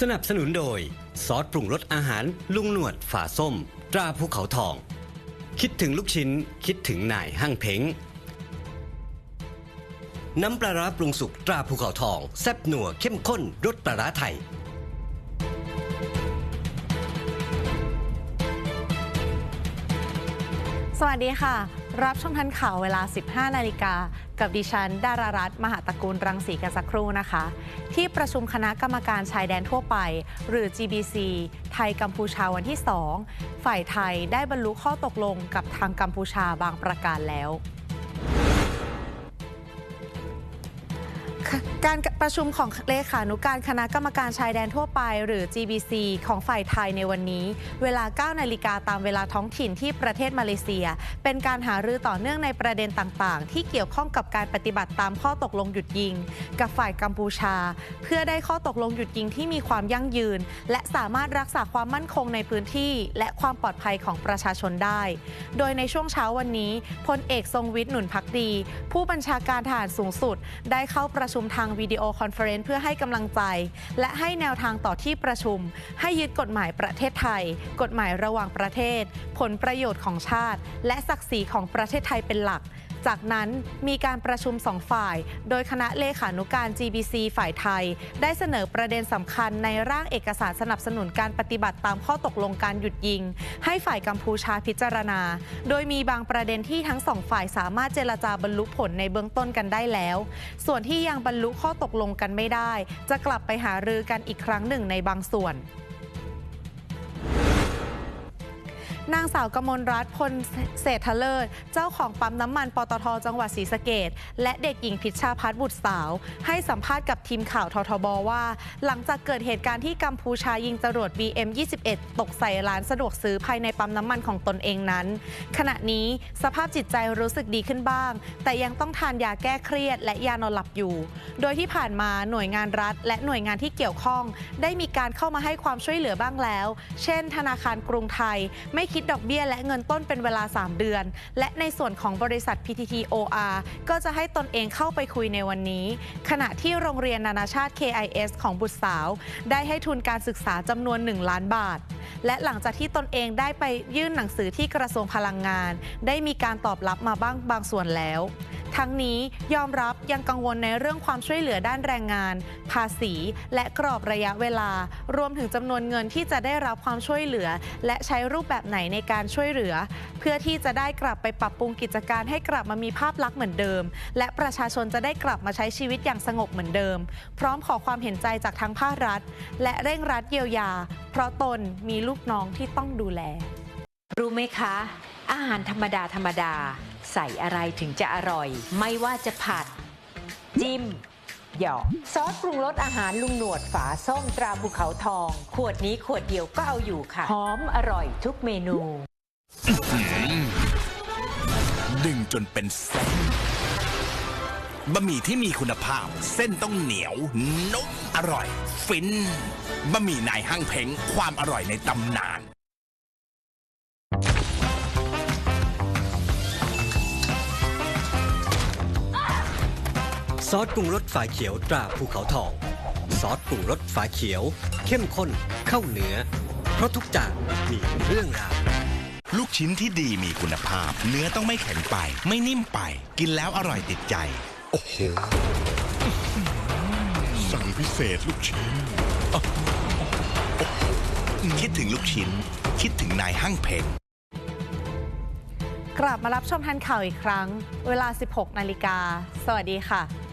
สนับสนุนโดย ซอสปรุงรสอาหารลุงหนวดฝาส้ม ตราภูเขาทอง คิดถึงลูกชิ้น คิดถึงนายห้างเพ้งน้ำปลาร้าปรุงสุกตราภูเขาทอง แซ่บหนัวเข้มข้นรสปลาร้าไทย สวัสดีค่ะ รับชมทันข่าวเวลา 15 นาฬิกา กับดิฉัน ดารารัตน์มหาตระกูลรังสีกันสักครู่นะคะ ที่ประชุมคณะกรรมการชายแดนทั่วไป หรือ GBC ไทยกัมพูชาวันที่ 2 ฝ่ายไทยได้บรรลุข้อตกลงกับทางกัมพูชาบางประการแล้ว การประชุมของเลขานุการคณะกรรมการชายแดนทั่วไป หรือ GBC ของฝ่ายไทยในวันนี้ เวลา 9 นาฬิกาตามเวลาท้องถิ่นที่ประเทศมาเลเซีย เป็นการหารือต่อเนื่องในประเด็นต่างๆ ที่เกี่ยวข้องกับการปฏิบัติตามข้อตกลงหยุดยิง กับฝ่ายกัมพูชา เพื่อได้ข้อตกลงหยุดยิงที่มีความยั่งยืน และสามารถรักษาความมั่นคงในพื้นที่ และความปลอดภัยของประชาชนได้ โดยในช่วงเช้าวันนี้พลเอกทรงวิทย์หนุนพักดี ผู้บัญชาการทหารสูงสุด ได้เข้าประชุมทางวิดีโอคอนเฟอเรนซ์เพื่อให้กำลังใจ และให้แนวทางต่อที่ประชุม ให้ยึดกฎหมายประเทศไทย กฎหมายระหว่างประเทศ ผลประโยชน์ของชาติ และศักดิ์ศรีของประเทศไทยเป็นหลัก จากนั้นมีการประชุมสองฝ่าย โดยคณะเลขานุการ GBC ฝ่ายไทย ได้เสนอประเด็นสำคัญในร่างเอกสารสนับสนุนการปฏิบัติตามข้อตกลงการหยุดยิง ให้ฝ่ายกัมพูชาพิจารณา โดยมีบางประเด็นที่ทั้งสองฝ่ายสามารถเจรจาบรรลุผลในเบื้องต้นกันได้แล้ว ส่วนที่ยังบรรลุข้อตกลงกันไม่ได้ จะกลับไปหารือกันอีกครั้งหนึ่งในบางส่วน นางสาวกมลรัตน์พลเศรษฐเลิศ เจ้าของปั๊มน้ำมันปตทจังหวัดศรีสะเกดและเด็กหญิงพิชชาพัฒน์บุตรสาว ให้สัมภาษณ์กับทีมข่าวททบว่า หลังจากเกิดเหตุการณ์ที่กัมพูชายิงจรวด BM21 ตกใส่ร้านสะดวกซื้อภายในปั๊มน้ำมันของตนเองนั้น ขณะนี้สภาพจิตใจรู้สึกดีขึ้นบ้าง แต่ยังต้องทานยาแก้เครียด และยานอนหลับอยู่ โดยที่ผ่านมาหน่วยงานรัฐ และหน่วยงานที่เกี่ยวข้อง ได้มีการเข้ามาให้ความช่วยเหลือบ้างแล้ว เช่น ธนาคารกรุงไทยไม่คิดดอกเบี้ยและเงินต้นเป็นเวลา 3 เดือน และในส่วนของบริษัท PTT OR ก็จะให้ตนเองเข้าไปคุยในวันนี้ ขณะที่โรงเรียนนานาชาติ KIS ของบุตรสาว ได้ให้ทุนการศึกษาจำนวน 1 ล้านบาท และหลังจากที่ตนเองได้ไปยื่นหนังสือที่กระทรวงพลังงาน ได้มีการตอบรับมาบ้างบางส่วนแล้ว ทั้งนี้ยอมรับยังกังวลในเรื่องความช่วยเหลือด้านแรงงาน ภาษี และกรอบระยะเวลา รวมถึงจำนวนเงินที่จะได้รับความช่วยเหลือ และใช้รูปแบบไหนในการช่วยเหลือ เพื่อที่จะได้กลับไปปรับปรุงกิจการให้กลับมามีภาพลักษณ์เหมือนเดิม และประชาชนจะได้กลับมาใช้ชีวิตอย่างสงบเหมือนเดิม พร้อมขอความเห็นใจจากทั้งภาครัฐ และเร่งรัดเยียวยา เพราะตนมีลูกน้องที่ต้องดูแล รู้ไหมคะ อาหารธรรมดาธรรมดา ใส่อะไรถึงจะอร่อย ไม่ว่าจะผัด จิ้ม หยอกซอสปรุงรสอาหารลุงหนวดฝาส้มตราภูเขาทอง ขวดนี้ขวดเดียวก็เอาอยู่ค่ะ หอมอร่อยทุกเมนูดึงจนเป็นเส้นบะหมี่ที่มีคุณภาพ เส้นต้องเหนียวนุ่มอร่อย ฟินบะหมี่นายห้างเพงความอร่อยในตำนาน ซอสปรุงรสฝาเขียวตราภูเขาทอง ซอสปรุงรสฝาเขียว เข้มข้นเข้าเนื้อ เพราะทุกจานมีเรื่องราวลูกชิ้นที่ดีมีคุณภาพ เนื้อต้องไม่แข็งไป ไม่นิ่มไป กินแล้วอร่อยติดใจ โอ้โห สั่งพิเศษลูกชิ้น คิดถึงลูกชิ้น คิดถึงนายห้างเพ้งกลับมารับชมทันข่าวอีกครั้ง เวลา 16 นาฬิกา สวัสดีค่ะ